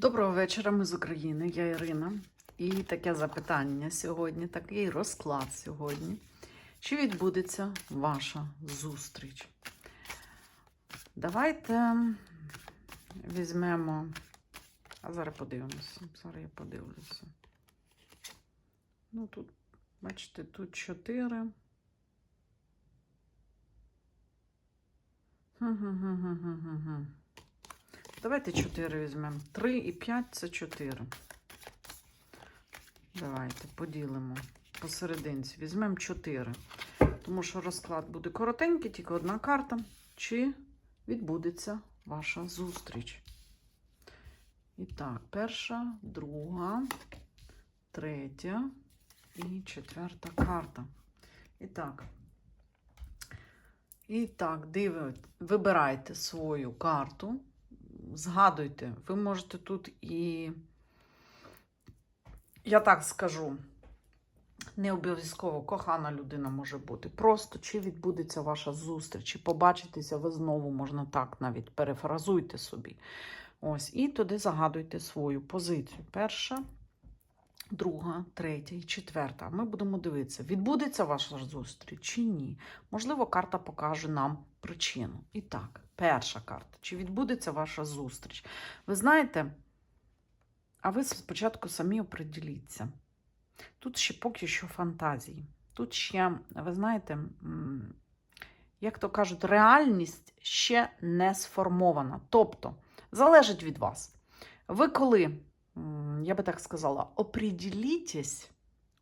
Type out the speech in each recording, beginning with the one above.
Доброго вечора, ми з України, я Ірина. І таке запитання сьогодні, такий розклад сьогодні. Чи відбудеться ваша зустріч? Давайте візьмемо. А зараз подивимося. Зараз я подивлюся. Ну, тут, бачите, тут 4. Хм-хм-хм-хм-хм-хм. Давайте 4 візьмемо. 3 і 5 це 4. Давайте поділимо посерединці. Візьмемо 4. Тому що розклад буде коротенький, тільки одна карта. Чи відбудеться ваша зустріч? І так, перша, друга, третя і четверта карта. І так. І так, диви, вибирайте свою карту згадуйте, ви можете тут і, я так скажу, не обов'язково кохана людина може бути. Просто чи відбудеться ваша зустріч, чи побачитеся ви знову, можна так навіть перефразуйте собі. Ось, І туди загадуйте свою позицію. Перша, друга, третя і четверта. Ми будемо дивитися, відбудеться ваша зустріч чи ні. Можливо, карта покаже нам причину. І так, перша карта. Чи відбудеться ваша зустріч? Ви знаєте, а ви спочатку самі оприділіться. Тут ще поки що фантазії. Тут ще, ви знаєте, як то кажуть, реальність ще не сформована. Тобто, залежить від вас. Ви коли, я би так сказала, оприділітесь,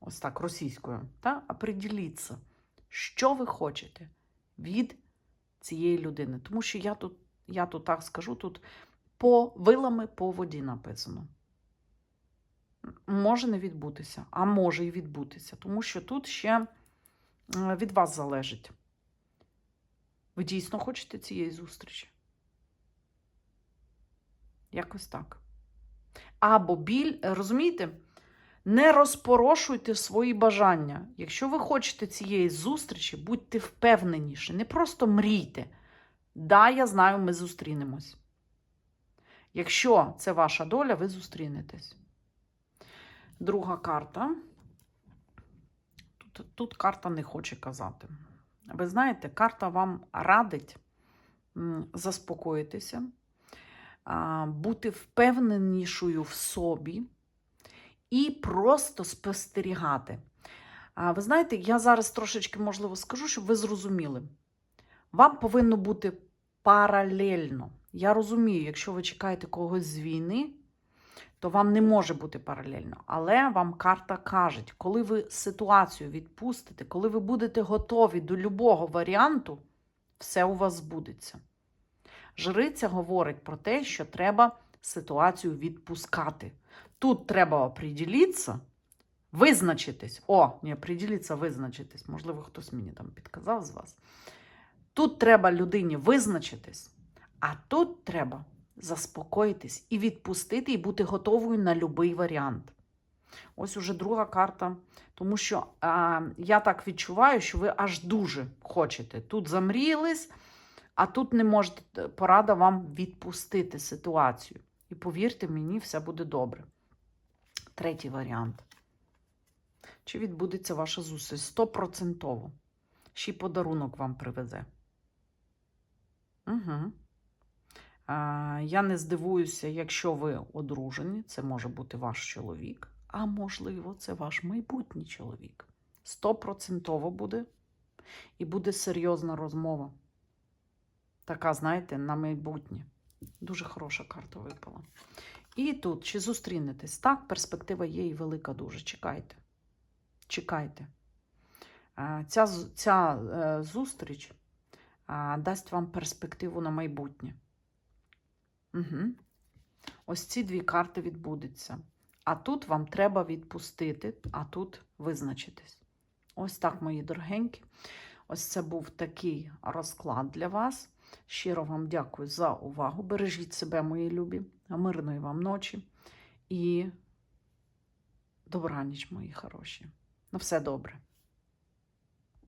ось так російською, та? оприділіться, що ви хочете від цієї людини. Тому що я тут, я тут так скажу, тут по вилами по воді написано. Може не відбутися, а може і відбутися, тому що тут ще від вас залежить. Ви дійсно хочете цієї зустрічі? Якось так. Або біль, розумієте, не розпорошуйте свої бажання. Якщо ви хочете цієї зустрічі, будьте впевненіші, не просто мрійте. Да, я знаю, ми зустрінемось. Якщо це ваша доля, ви зустрінетесь. Друга карта. Тут, тут карта не хоче казати. Ви знаєте, карта вам радить заспокоїтися, бути впевненішою в собі і просто спостерігати. Ви знаєте, я зараз трошечки, можливо, скажу, щоб ви зрозуміли. Вам повинно бути паралельно. Я розумію, якщо ви чекаєте когось з війни, то вам не може бути паралельно. Але вам карта каже, коли ви ситуацію відпустите, коли ви будете готові до любого варіанту, все у вас збудеться. Жриця говорить про те, що треба ситуацію відпускати. Тут треба оприділитися, визначитись. О, не оприділитися, визначитись. Можливо, хтось мені там підказав з вас. Тут треба людині визначитись, а тут треба заспокоїтись і відпустити, і бути готовою на будь-який варіант. Ось уже друга карта. Тому що а, я так відчуваю, що ви аж дуже хочете. Тут замріялись, а тут не можете, порада вам відпустити ситуацію. І повірте мені, все буде добре. Третій варіант. Чи відбудеться ваша зустріч? Стопроцентово. Ще й подарунок вам привезе. Угу. А, я не здивуюся, якщо ви одружені, це може бути ваш чоловік, а можливо, це ваш майбутній чоловік. Стопроцентово буде. І буде серйозна розмова. Така, знаєте, на майбутнє. Дуже хороша карта випала. І тут, чи зустрінетесь? Так, перспектива є і велика дуже. Чекайте. Чекайте. Ця, ця е, зустріч дасть вам перспективу на майбутнє. Угу. Ось ці дві карти відбудуться. А тут вам треба відпустити, а тут визначитись. Ось так, мої дорогенькі. Ось це був такий розклад для вас. Щиро вам дякую за увагу. Бережіть себе, мої любі, мирної вам ночі і добраніч, мої хороші. На все добре.